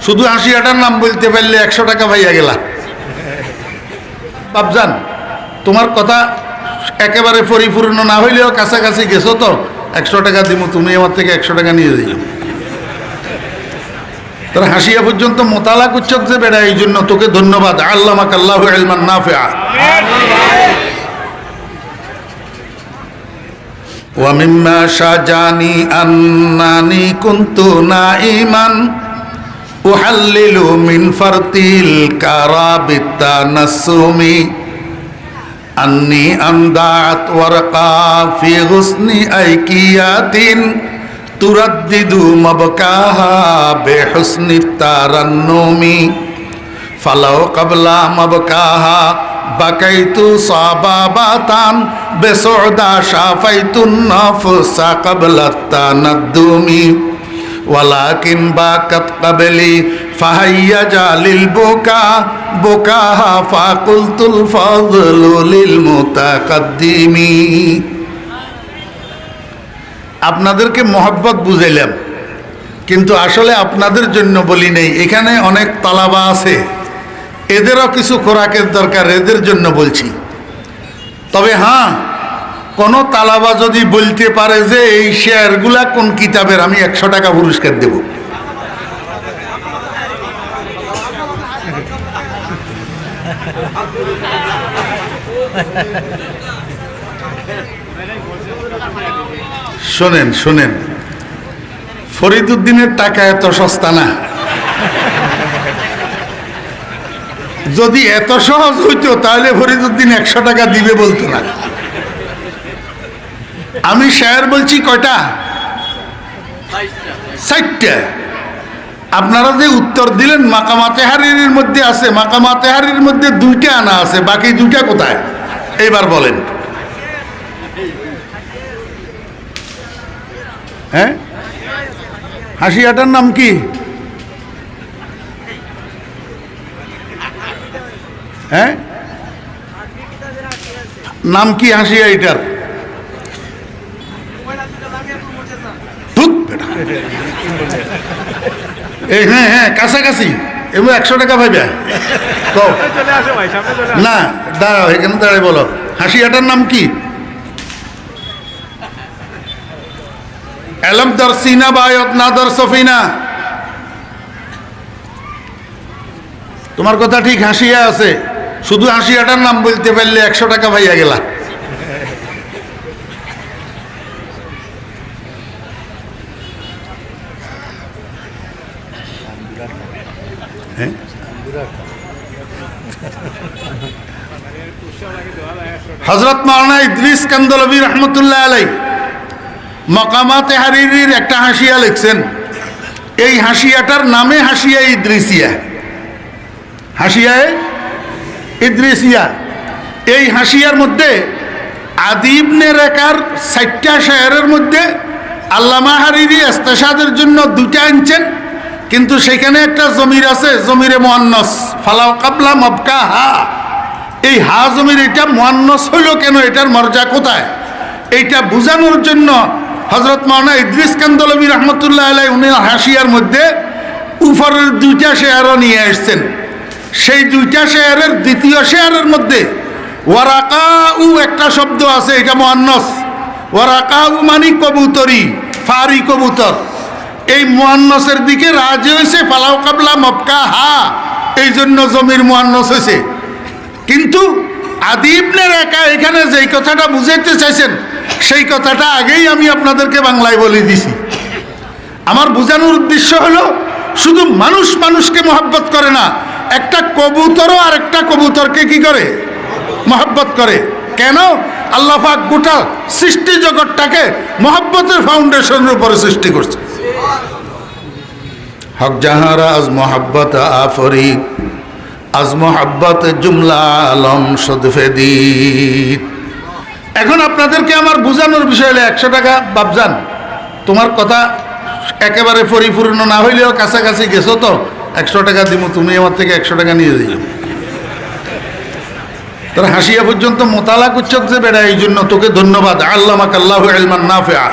শুধু হাসিয়াটার নাম বলতে পারলে একশো টাকা ভাইয়া গেলা বাবজান তোমার কথা একেবারে পরিপূর্ণ না হইলেও কাছাকাছি গেছো তো একশো টাকা দিব তুমি আমার থেকে একশো টাকা নিয়ে দিও তারা হাসিয়া পর্যন্ত মোতালা কুচ্ছক যে বেড়া এই জন্য তোকে ধন্যবাদ আল্লাহ আল্লাহ এলমান না ফেয়া ومما شجاني أنني كنت نائما উহাল্লিলু মিন ফারতিল কারাবিতা নাসুমি আন্নি আমদাত ওয়ারকা ফি হুসনি আইকিয়াতিন তুরাদ্দিদু মাবকাহা বেহুসনি তারান্নুমি। ফালাও কাবলা মাবকাহা বাকাইতু সাবাবাতান বেসুদা শাফাইতুন নাফসা কাবলা তানাদ্দুমি। ওয়ালাকিন বাকাত কাবেলি ফাহাইয়া জালিল বোকা বোকা ফাকুলতুল ফজলুলিল মুতাকাদ্দিমি। আপনাদেরকে মহব্বত বুঝাইলাম, কিন্তু আসলে আপনাদের জন্য বলি নেই, এখানে অনেক তালাবা আছে। এদেরও কিছু খোরাকের দরকার, এদের জন্য বলছি। তবে হ্যাঁ কোনো তালাবা যদি বলতে পারে যে এই শেয়ারগুলা কোন কিতাবের, আমি একশো টাকা পুরস্কার দেব। শোনেন শোনেন। ফরিদুদ্দিনের টাকা এত সস্তা না। যদি এত সহজ হইতো, তাহলে ফরিদুদ্দিন একশো টাকা দিবে বলতো না। আমি শেয়ার বলছি কয়টা? ষাটটা আপনারা যে উত্তর দিলেন মাকামাতে হারির মধ্যে আছে মাকামাতে হারির মধ্যে দুইটা আনা আছে, বাকি দুইটা কোথায়? এইবার বলেন। হ্যাঁ? হাসিয়াটার নাম কি? হ্যাঁ? নাম কি হাসিয়া এটার? ধুৎ বেটা। এই হ্যাঁ হ্যাঁ কাছাকাছি। এবার একশো টাকা পাইবে। তো না, দাঁড়াও, এখানে দাঁড়াই বলো। হাসিয়াটার নাম কি? এলম দর্শিনা বায়ত না দর সফিনা। তোমার কথা ঠিক হাসিয়া আছে। শুধু হাসিয়াটার নাম বলতে পারলে একশো টাকা ভাইয়া গেলা। হ্যাঁ? হজরত মাওলানা ইদ্রিস কান্দলবী রহমতুল্লাহ আলাই মকামাতে হারিরির একটা হাসিয়া লিখছেন, এই হাসিয়াটার নামে হাসিয়া ইদ্রিসিয়া। হাসিয়ায় ইদ্রিসিয়া। এই হাসিয়ার মধ্যে আদিবনে রেখার ষাটটা শায়ারের মধ্যে আল্লামা হারিরি এস্তেসাদের জন্য দুটা আনছেন। কিন্তু সেখানে একটা জমির আছে, জমিরে মোয়ান্নস। ফালাও কাবলা মবকা হা এই হা জমির এটা মোয়ান্নস হইল কেন? এটার মর্যা কোথায়? এইটা বোঝানোর জন্য হজরত মাওনা ইদ্রিস কান্দলবী রহমতুল্লাহ আলাই উনি হাসিয়ার মধ্যে উপরের দুইটা শেয়ারও নিয়ে আসছেন। সেই দুইটা শেয়ারের দ্বিতীয় শেয়ারের মধ্যে ওয়ারাকা উ একটা শব্দ আছে, এটা মোয়ান্নস। ওয়ারাকা উ মানি কবুতরি, ফারি কবুতর। এই মোয়ান্নসের দিকে রাজ হয়েছে, ফালাও কাবলা মপকা হা। এই জন্য জমির মোয়ান্নস হয়েছে। কিন্তু আদিবনের একা এখানে যেই কথাটা বুঝাইতে চাইছেন, সেই কথাটা আগেই আমি আপনাদেরকে বাংলায় বলে দিছি। আমার বোঝানোর উদ্দেশ্য হলো, শুধু মানুষ মানুষকে মহাব্বত করে না, একটা কবুতরও আর একটা কবুতরকে কি করে? মহাব্বত করে। কেন? আল্লাহ পাক গোটা সৃষ্টি জগৎটাকে মহাব্বতের ফাউন্ডেশনের উপরে সৃষ্টি করছে। হক জাহারা আজ মোহাব্বত আফরি আজ মোহাব্বত জুমলা আলম সদফেদিত এখন আপনাদেরকে আমার বোঝানোর বিষয় হলো একশো টাকা বাবজান তোমার কথা একেবারে পরিপূর্ণ না হইলেও কাছাকাছি গেছো তো, একশো টাকা দিব তুমি আমার থেকে একশো টাকা নিয়ে দিও তার হাসিয়া পর্যন্ত মোতালা কুচ্ছক যে বেড়া এই জন্য তোকে ধন্যবাদ। আল্লাহ আল্লাহ এলমান না ফেয়া